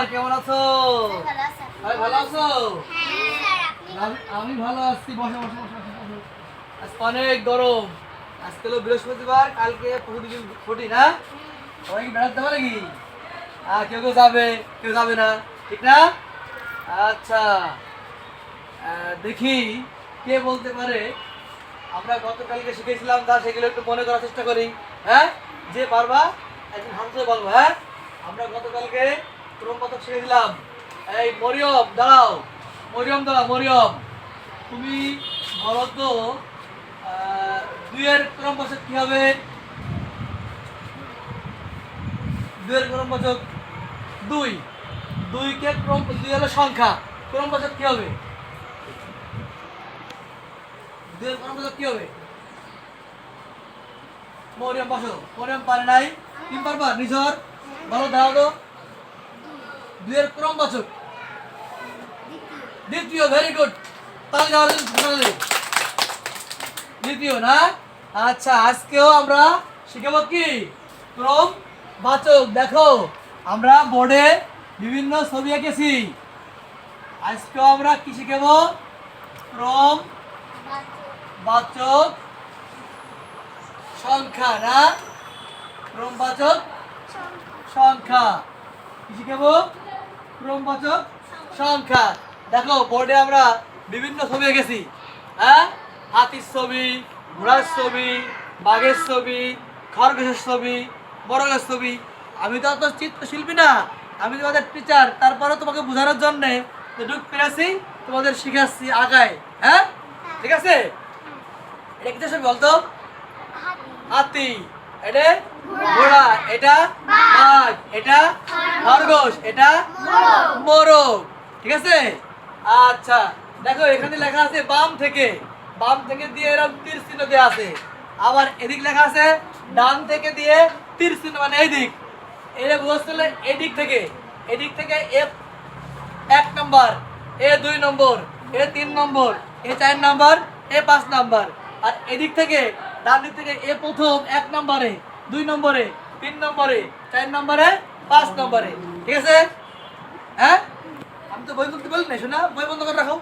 পরিবার কেমন আছো? ভাই ভালো আছো? আমি- আমি ভালো আছি বসে বসে বসে বসে বসে। অনেক গরম। আজকে হলো বৃহস্পতিবার কালকে প্রতিদিন ছুটি না? সবাই কি বেড়াতে হবে নাকি? আর কেউ কেউ যাবে কেউ যাবে না। ঠিক না? আচ্ছা। দেখি কে বলতে পারে। আমরা গতকালকে শিখেছিলাম তা সেগুলো একটু মনে করার চেষ্টা করি। হ্যাঁ? যে পারবা একদিন হামসে বলব হ্যাঁ? আমরা গতকালকে ক্রম পথক শিখেছিলাম এই, মরিয়ম, দাঁড়াও। মরিয়ম দাঁড়াও মরিয়ম। তুমি বলো তো দুইয়ের বছর কি হবে? বছর দুই। দুইকে ক্রম দুই হলো সংখ্যা। ক্রম বছর কি হবে? দুইয়ের ক্রম বছর কি হবে? মরিয়ম, বসো। মরিয়ম পারে নাই। তিন পারবা নিজর। বলো দাও তো। দুইয়ের ক্রম বছর। দ্বিতীয় ভেরি গুড তাহলে। দ্বিতীয় না? আচ্ছা আজকেও আমরা শিখাবো কি? ক্রম বাচক, দেখো, আমরা বোর্ডে বিভিন্ন ছবি এঁকেছি। আজকেও আমরা কি শিখাবো? ক্রম বাচক সংখ্যা না? ক্রমবাচক সংখ্যা। কি শিখাবো? ক্রমবাচক সংখ্যা। দেখো বোর্ডে আমরা বিভিন্ন ছবি এঁকেছি। হ্যাঁ? হাতির ছবি, ঘোড়ার ছবি, বাঘের ছবি, খরগোশের ছবি বড়গের ছবি। আমি তো অত চিত্রশিল্পী না। আমি তোমাদের টিচার তারপরে তোমাকে বোঝানোর জন্যে ঢুক পেরেছি, তোমাদের শিখাচ্ছি আগায়। হ্যাঁ? ঠিক আছে? এটা ছবি বলতো? হাতি। এটা ঘোড়া, এটা বাঘ, এটা খরগোশ, এটা মোরগ, ঠিক আছে? আচ্ছা দেখো, এখানে লেখা আছে বাম থেকে। বাম থেকে দিয়ে এরকম তীর চিহ্ন দেওয়া আছে। আবার এদিক লেখা আছে, ডান থেকে দিয়ে তীর চিহ্ন মানে এইদিক এটা বুঝতে এদিক থেকে। এদিক থেকে এ এক নম্বর, এ দুই নম্বর, এ তিন নম্বর, এ চার নম্বর, এ পাঁচ নম্বর। আর এদিক থেকে ডান দিক থেকে এ প্রথম এক নম্বরে, দুই নম্বরে, তিন নম্বরে, চার নম্বরে, পাঁচ নম্বরে। ঠিক আছে? হ্যাঁ? আমি তো বই বলতে বলি না শোনা, বই বন্ধ করে রাখো।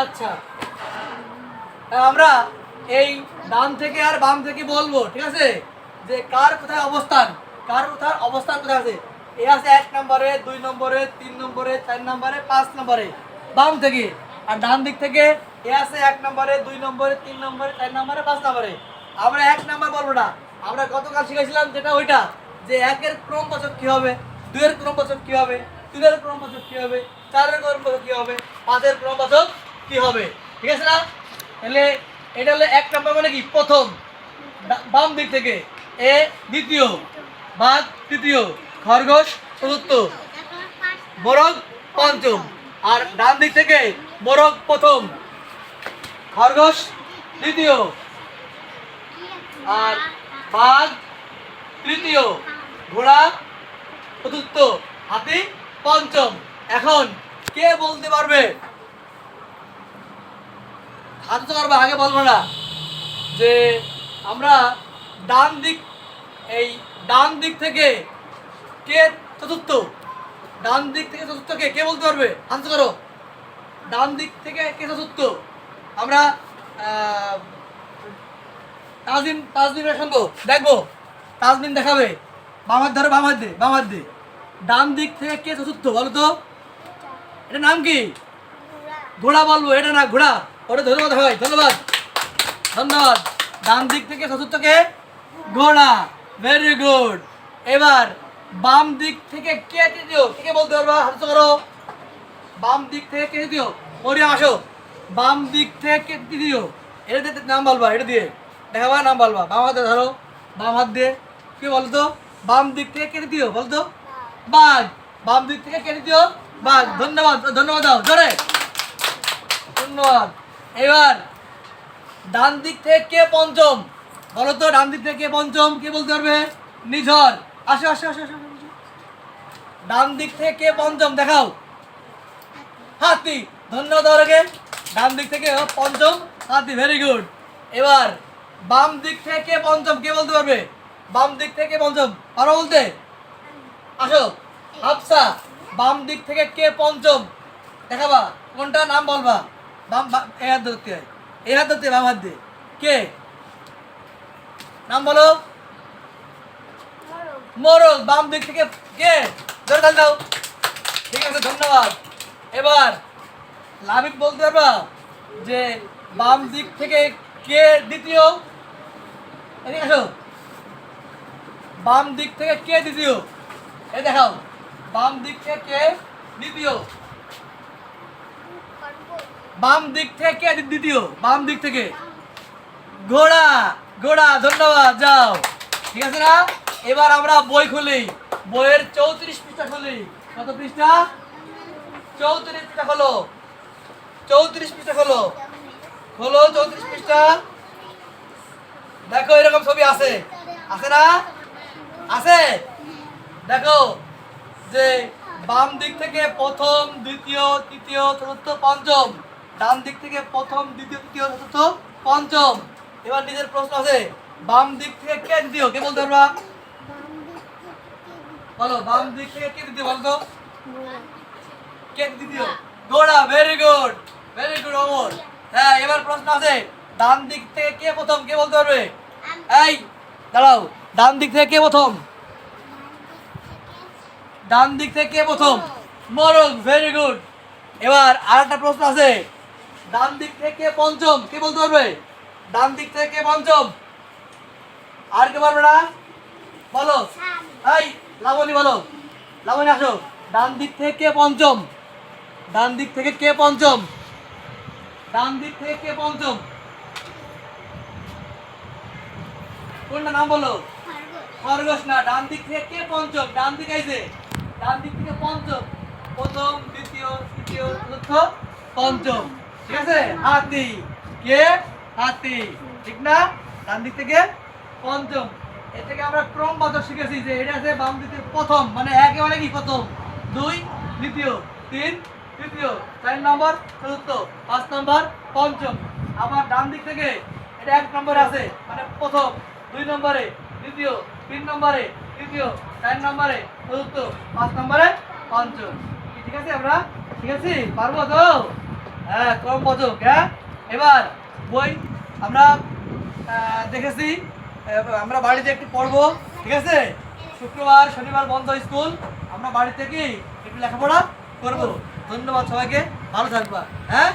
আচ্ছা। আমরা এই ডান থেকে আর বাম থেকে বলব, ঠিক আছে? যে কার কোথায় অবস্থান, কার কোথায় অবস্থান কোথায় আছে? এ আছে এক নম্বরে, দুই নম্বরে, তিন নম্বরে, চার নম্বরে, পাঁচ নম্বরে। বাম থেকে। আর ডান দিক থেকে এ আছে এক নম্বরে, দুই নম্বরে, তিন নম্বরে, চার নম্বরে, পাঁচ নম্বরে। আমরা এক নম্বর বলব না। আমরা গতকাল শিখেছিলাম যেটা ওইটা, যে একের ক্রম বচক কি হবে, দুইয়ের ক্রম বচক কি হবে, তিনের ক্রম বচক কি হবে, চারের ক্রম বচক কি হবে, পাঁচের ক্রম বচক কি হবে। ঠিক আছে না? তাহলে এটা হলো এক নম্বর মানে কি? প্রথম বাম দিক থেকে। এ, দ্বিতীয় বাঘ তৃতীয়, খরগোশ, চতুর্থ, মোরগ, পঞ্চম। আর ডান দিক থেকে মোরগ, প্রথম। খরগোশ, দ্বিতীয়। আর বাঘ, তৃতীয়। ঘোড়া, চতুর্থ। হাতি, পঞ্চম। এখন কে বলতে পারবে? হাত পারবে আগে বলব না। যে আমরা ডান দিক, এই ডান দিক থেকে কে চতুর্থ? ডান দিক থেকে চতুর্থ কে কে বলতে পারবে? আনসার করো। ডান দিক থেকে কে চতুর্থ? আমরা তাজদিন তাজদিন শুনব, দেখব। তাজদিন দেখাবে। বামার ধরো বামার দে বামার দে। ডান দিক থেকে কে চতুর্থ, বলো তো? এটা নাম কি? ঘোড়া বলব, এটা না, ঘোড়া। ওটা ধন্যবাদ ভাই ধন্যবাদ। ধন্যবাদ। ডান দিক থেকে চতুর্থ কে? ঘোড়া। ভেরি গুড এবার, বাম দিক থেকে কে তৃতীয়? কে বলতে পারবা? হাত করো। বাম দিক থেকে কে তৃতীয়? মরিয়াম আসো। বাম দিক থেকে তৃতীয় এটা দিয়ে নাম বলবা, এটা দিয়ে। দেখাবা নাম বলবা। বাম হাতে ধরো, বাম হাত দিয়ে। কি বলতো? বাম দিক থেকে কে দিও, বলতো? বাঘ। বাম দিক থেকে কে দিও, বাঘ। ধন্যবাদ ধন্যবাদ দাও, জোরে। ধন্যবাদ। এবার, ডান দিক থেকে কে পঞ্চম। বলো তো ডান দিক থেকে পঞ্চম, কে বলতে পারবে? নিঝর। আসো আসো আসো আসো। ডান দিক থেকে কে পঞ্চম, দেখাও। হাতি। ধন্যবাদ ওরকে ডান দিক থেকে পঞ্চম। হাতি ভেরি গুড এবার বাম দিক থেকে পঞ্চম, কে বলতে পারবে? বাম দিক থেকে পঞ্চম। পারো বলতে? আসো। হাফসা, বাম দিক থেকে কে পঞ্চম? দেখাবা, কোনটা নাম বলবা? বাম এই হাত ধরতে হয়। এই হাত ধরতে বাম হাত দিয়ে। কে? নাম বলো। মোরল বাম দিক থেকে কে? ধরে দাও ঠিক আছে, ধন্যবাদ। এবার লাভিক বলতে পারবা যে বাম দিক থেকে কে দ্বিতীয়? এদিকে আসো। বাম দিক থেকে কে দ্বিতীয়? এ দেখাও। বাম দিক থেকে কে দ্বিতীয়? বাম দিক থেকে কে দ্বিতীয়? বাম দিক থেকে। ঘোড়া ঘোড়া, ধন্যবাদ, যাও। ঠিক আছে না? এবার আমরা বই খুলি। বইয়ের চৌত্রিশ পৃষ্ঠা খুলি। কত পৃষ্ঠা? চৌত্রিশ পৃষ্ঠা খোলো চৌত্রিশ পৃষ্ঠা খোলো। খোলো চৌত্রিশ পৃষ্ঠা। দেখো এরকম ছবি আছে। আছে না? আছে? দেখো যে বাম দিক থেকে প্রথম দ্বিতীয় তৃতীয় চতুর্থ পঞ্চম। ডান দিক থেকে প্রথম দ্বিতীয় তৃতীয় চতুর্থ পঞ্চম। এবার নিজের প্রশ্ন আছে বাম দিক থেকে কে দ্বিতীয়? কে বলতে পারবা? বলো বাম দিক থেকে কে দ্বিতীয় বলতো কে দ্বিতীয়? গোড়া very good very good Amar হ্যাঁ এবার প্রশ্ন আছে ডান দিক থেকে কে প্রথম কে বলতে পারবে? এই দাঁড়াও ডান দিক থেকে কে প্রথম? ডান দিক থেকে কে প্রথম? মরক ভেরি গুড এবার আর একটা প্রশ্ন আছে ডান দিক থেকে পঞ্চম কে বলতে পারবে? ডান দিক থেকে পঞ্চম। আর কে পারবে না? বলো। এই লাবণী বলো। লাবণী আসো। ডান দিক থেকে কে পঞ্চম। ডান দিক থেকে কে পঞ্চম? ডান দিক থেকে পঞ্চম। কোনটা নাম বলো? খরগোশ। না, ডান দিক থেকে পঞ্চম। ডান দিক আইছে ডান দিক থেকে পঞ্চম। প্রথম, দ্বিতীয়, তৃতীয়, চতুর্থ, পঞ্চম। ঠিক আছে? হাতি। কে? হাতি। ঠিক না? ডান দিক থেকে পঞ্চম। এর থেকে আমরা ক্রম বাচক শিখেছি যে এটা আছে বাম দিকে প্রথম। মানে একে মানে কি? প্রথম। দুই, দ্বিতীয়, তিন তৃতীয়, চার নম্বর, চতুর্থ, পাঁচ নম্বর, পঞ্চম। আবার ডান দিক থেকে এটা এক নম্বরে আছে মানে প্রথম, দুই নম্বরে, দ্বিতীয়, তিন নম্বরে, তৃতীয়, চার নম্বরে, চতুর্থ, পাঁচ নম্বরে, পঞ্চম। ঠিক আছে আমরা? ঠিক আছে? পারব তো? হ্যাঁ ক্রম বাচক হ্যাঁ? এবার বই আমরা দেখেছি আমরা বাড়িতে একটু পড়ব, ঠিক আছে? শুক্রবার, শনিবার বন্ধ স্কুল, আমরা বাড়ি থেকেই একটু লেখাপড়া করব? ধন্যবাদ সবাইকে ভালো থাকবা হ্যাঁ?